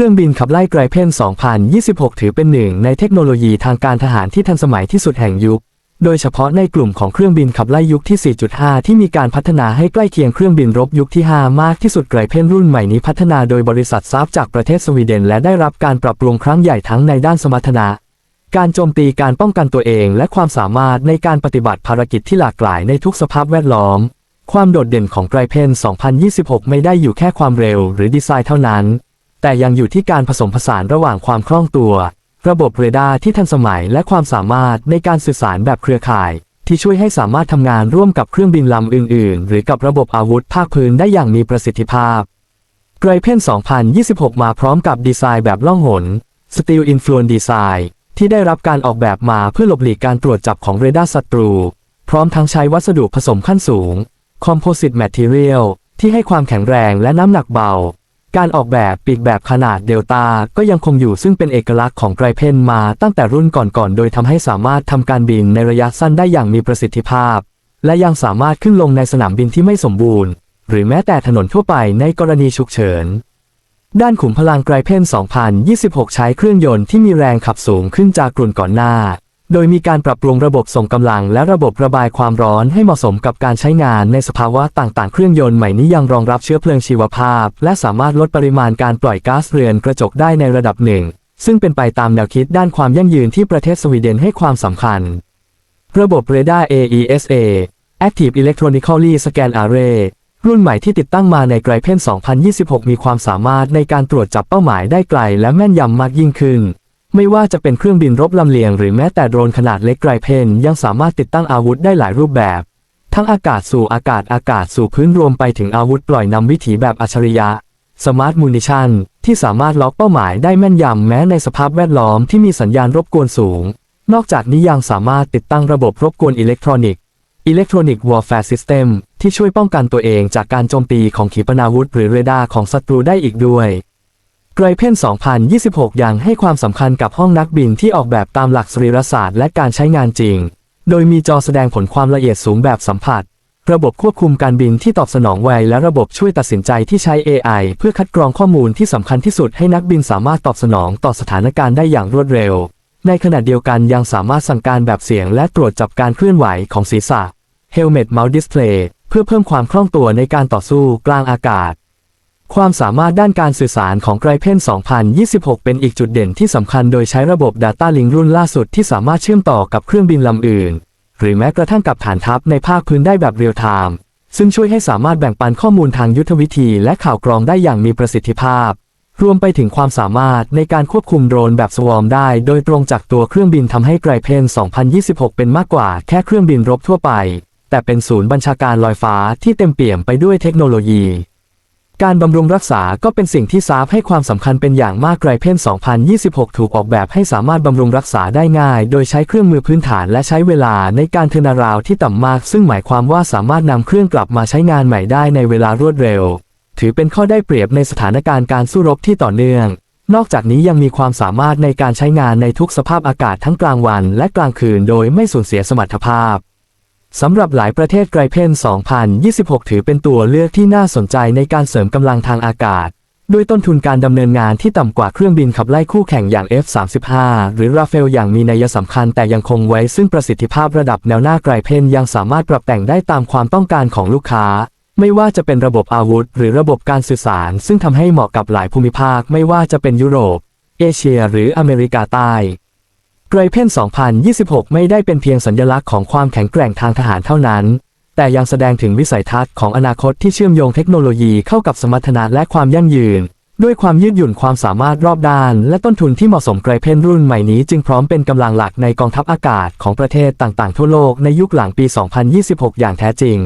ครื่องบินขับไล่ไกรเพน 2026 ถือเป็นหนึ่งในเทคโนโลยีทางการทหารที่ทันสมัยที่สุดแห่งยุค โดยเฉพาะในกลุ่มของเครื่องบินขับไล่ยุคที่ 4.5 ที่มีการพัฒนาให้ใกล้เคียงเครื่องบินรบยุคที่ 5 มากที่สุดไกรเพนรุ่นใหม่นี้พัฒนาโดยบริษัทซาฟจากประเทศสวีเดน และได้รับการปรับปรุงครั้งใหญ่ทั้งในด้านสมรรถนะ การโจมตีการป้องกันตัวเอง และความสามารถในการปฏิบัติภารกิจที่หลากหลายในทุกสภาพแวดล้อม ความโดดเด่นของไกรเพน 2026 ไม่ได้อยู่แค่ความเร็ว หรือดีไซน์เท่านั้น แต่ยังอยู่ที่การผสมผสานระหว่างความคล่องตัว ระบบเรดาร์ที่ทันสมัยและความสามารถในการสื่อสารแบบเครือข่าย ที่ช่วยให้สามารถทำงานร่วมกับเครื่องบินลำอื่น ๆ หรือกับระบบอาวุธภาคพื้นได้อย่างมีประสิทธิภาพไกรเพน2026 มาพร้อมกับดีไซน์แบบล่องหน Steel Influence Design ที่ได้รับการออกแบบมาเพื่อหลบหลีกการตรวจจับของเรดาร์ศัตรู พร้อมทั้งใช้วัสดุผสมขั้นสูง Composite Material ที่ให้ความแข็งแรงและน้ำหนักเบา การออกแบบปีกแบบขนาดเดลต้าก็ยังคงอยู่ซึ่งเป็นเอกลักษณ์ของไกรเพนมาตั้งแต่รุ่นก่อนๆ โดยทำให้สามารถทำการบินในระยะสั้นได้อย่างมีประสิทธิภาพ และยังสามารถขึ้นลงในสนามบินที่ไม่สมบูรณ์ หรือแม้แต่ถนนทั่วไปในกรณีฉุกเฉิน ด้านขุมพลังไกรเพน2026 ใช้เครื่องยนต์ที่มีแรงขับสูงขึ้นจากกลุ่นก่อนหน้า โดยมีการปรับปรุงระบบส่งกำลังและระบบระบายความร้อนให้เหมาะสมกับการใช้งานในสภาวะต่างๆ เครื่องยนต์ใหม่นี้ยังรองรับเชื้อเพลิงชีวภาพ และสามารถลดปริมาณการปล่อยก๊าซเรือนกระจกได้ในระดับหนึ่ง ซึ่งเป็นไปตามแนวคิดด้านความยั่งยืนที่ประเทศสวีเดนให้ความสำคัญ ระบบเรดาร์ AESA Active Electronically Scan Array รุ่นใหม่ที่ติดตั้งมาในไกรเพน2026 มีความสามารถในการตรวจจับเป้าหมายได้ไกลและแม่นยำมากยิ่งขึ้น ไม่ว่าจะเป็นเครื่องบินรบลำเลียงหรือแม้แต่โดรนขนาดเล็กไกรเพนยังสามารถติดตั้งอาวุธได้หลายรูปแบบ ทั้งอากาศสู่อากาศอากาศสู่พื้นรวมไปถึงอาวุธปล่อยนำวิถีแบบอัจฉริยะสมาร์ทมูนิชันที่สามารถล็อกเป้าหมายได้แม่นยำแม้ในสภาพแวดล้อมที่มีสัญญาณรบกวนสูง นอกจากนี้ยังสามารถติดตั้งระบบรบกวนอิเล็กทรอนิกส์ Electronic Warfare System ที่ช่วยป้องกันตัวเองจากการโจมตีของขีปนาวุธหรือเรดาร์ของศัตรูได้อีกด้วย ไกรเพน2026 ยังให้ความสำคัญกับห้องนักบินที่ออกแบบตามหลักสรีรศาสตร์และการใช้งานจริง โดยมีจอแสดงผลความละเอียดสูงแบบสัมผัส ระบบควบคุมการบินที่ตอบสนองไวและระบบช่วยตัดสินใจที่ใช้ AI เพื่อคัดกรองข้อมูลที่สำคัญที่สุดให้นักบินสามารถตอบสนองต่อสถานการณ์ได้อย่างรวดเร็ว ในขณะเดียวกันยังสามารถสั่งการแบบเสียงและตรวจจับการเคลื่อนไหวของศีรษะ Helmet Mount Display เพื่อเพิ่มความคล่องตัวในการต่อสู้กลางอากาศ ความสามารถด้านการสื่อสารของไกรเพน2026 เป็นอีกจุดเด่นที่สำคัญโดยใช้ระบบ Data Link รุ่นล่าสุดที่สามารถเชื่อมต่อกับเครื่องบินลำอื่น หรือแม้กระทั่งกับฐานทัพในภาคพื้นได้แบบเรียลไทม์ซึ่งช่วยให้สามารถแบ่งปันข้อมูลทางยุทธวิธีและข่าวกรองได้อย่างมีประสิทธิภาพ รวมไปถึงความสามารถในการควบคุมโดรนแบบสวอมได้ โดยตรงจากตัวเครื่องบินทำให้ไกรเพน2026 เป็นมากกว่าแค่เครื่องบินรบทั่วไป แต่เป็นศูนย์บัญชาการลอยฟ้าที่เต็มเปี่ยมไปด้วยเทคโนโลยี การบำรุงรักษาก็เป็นสิ่งที่ซาฟให้ความสำคัญเป็นอย่างมากไกรเพน2026 ถูกออกแบบให้สามารถบำรุงรักษาได้ง่าย โดยใช้เครื่องมือพื้นฐานและใช้เวลาในการเทอร์นาราวที่ต่ำมาก ซึ่งหมายความว่าสามารถนำเครื่องกลับมาใช้งานใหม่ได้ในเวลารวดเร็ว ถือเป็นข้อได้เปรียบในสถานการณ์การสู้รบที่ต่อเนื่อง นอกจากนี้ยังมีความสามารถในการใช้งานในทุกสภาพอากาศทั้งกลางวันและกลางคืน โดยไม่สูญเสียสมรรถภาพ สำหรับหลายประเทศไกรเพน 2026 ถือเป็นตัวเลือกที่น่าสนใจในการเสริมกำลังทางอากาศ ด้วยต้นทุนการดำเนินงานที่ต่ำกว่าเครื่องบินขับไล่คู่แข่งอย่าง F-35 หรือราเฟลอย่างมีนัยสำคัญแต่ยังคงไว้ซึ่งประสิทธิภาพระดับแนวหน้าไกรเพนยังสามารถปรับแต่งได้ตามความต้องการของลูกค้า ไม่ว่าจะเป็นระบบอาวุธ หรือระบบการสื่อสาร ซึ่งทำให้เหมาะกับหลายภูมิภาค ไม่ว่าจะเป็นยุโรป เอเชีย หรืออเมริกาใต้ ไกรเพน2026 ไม่ได้เป็นเพียงสัญลักษณ์ของความแข็งแกร่งทางทหารเท่านั้น แต่ยังแสดงถึงวิสัยทัศน์ของอนาคตที่เชื่อมโยงเทคโนโลยีเข้ากับสมรรถนะและความยั่งยืน ด้วยความยืดหยุ่นความสามารถรอบด้าน และต้นทุนที่เหมาะสมไกรเพนรุ่นใหม่นี้จึงพร้อมเป็นกำลังหลักในกองทัพอากาศของประเทศต่างๆ ทั่วโลกในยุคหลังปี 2026 อย่างแท้จริง